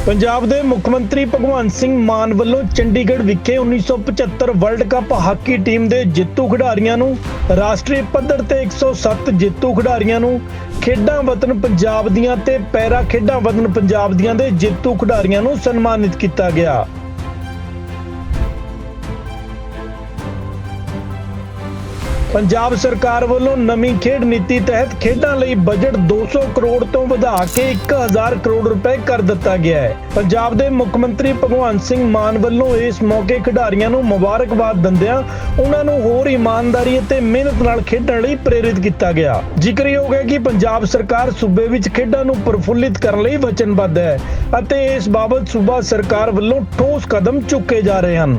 ਪੰਜਾਬ ਦੇ ਮੁੱਖ ਮੰਤਰੀ ਭਗਵੰਤ ਸਿੰਘ ਮਾਨ ਵੱਲੋਂ ਚੰਡੀਗੜ੍ਹ ਵਿਖੇ 1975 ਵਰਲਡ ਕੱਪ ਹਾਕੀ ਟੀਮ ਦੇ ਜੇਤੂ ਖਿਡਾਰੀਆਂ ਨੂੰ ਰਾਸ਼ਟਰੀ ਪੱਧਰ ਤੇ 107 ਜੇਤੂ ਖਿਡਾਰੀਆਂ ਨੂੰ ਖੇਡਾਂ ਵਤਨ ਪੰਜਾਬ ਦੀਆਂ ਤੇ ਪੈਰਾ ਖੇਡਾਂ ਵਤਨ ਪੰਜਾਬ ਦੀਆਂ ਦੇ ਜੇਤੂ ਖਿਡਾਰੀਆਂ ਨੂੰ ਸਨਮਾਨਿਤ ਕੀਤਾ ਗਿਆ। ਪੰਜਾਬ ਸਰਕਾਰ ਵੱਲੋਂ ਨਵੀਂ ਖੇਡ ਨੀਤੀ ਤਹਿਤ ਖੇਡਾਂ ਲਈ ਬਜਟ 200 ਕਰੋੜ ਤੋਂ ਵਧਾ ਕੇ 1000 ਕਰੋੜ ਰੁਪਏ ਕਰ ਦਿੱਤਾ ਗਿਆ ਹੈ। ਪੰਜਾਬ ਦੇ ਮੁੱਖ ਮੰਤਰੀ ਭਗਵੰਤ ਸਿੰਘ ਮਾਨ ਵੱਲੋਂ ਇਸ ਮੌਕੇ ਖਿਡਾਰੀਆਂ ਨੂੰ ਮੁਬਾਰਕਬਾਦ ਦਿੰਦਿਆਂ ਉਹਨਾਂ ਨੂੰ ਹੋਰ ਇਮਾਨਦਾਰੀ ਅਤੇ ਮਿਹਨਤ ਨਾਲ ਖੇਡਣ ਲਈ ਪ੍ਰੇਰਿਤ ਕੀਤਾ ਗਿਆ। ਜ਼ਿਕਰਯੋਗ ਹੈ ਕਿ ਪੰਜਾਬ ਸਰਕਾਰ ਸੂਬੇ ਵਿੱਚ ਖੇਡਾਂ ਨੂੰ ਪ੍ਰਫੁੱਲਿਤ ਕਰਨ ਲਈ ਵਚਨਬੱਧ ਹੈ ਅਤੇ ਇਸ ਬਾਬਤ ਸੂਬਾ ਸਰਕਾਰ ਵੱਲੋਂ ਠੋਸ ਕਦਮ ਚੁੱਕੇ ਜਾ ਰਹੇ ਹਨ।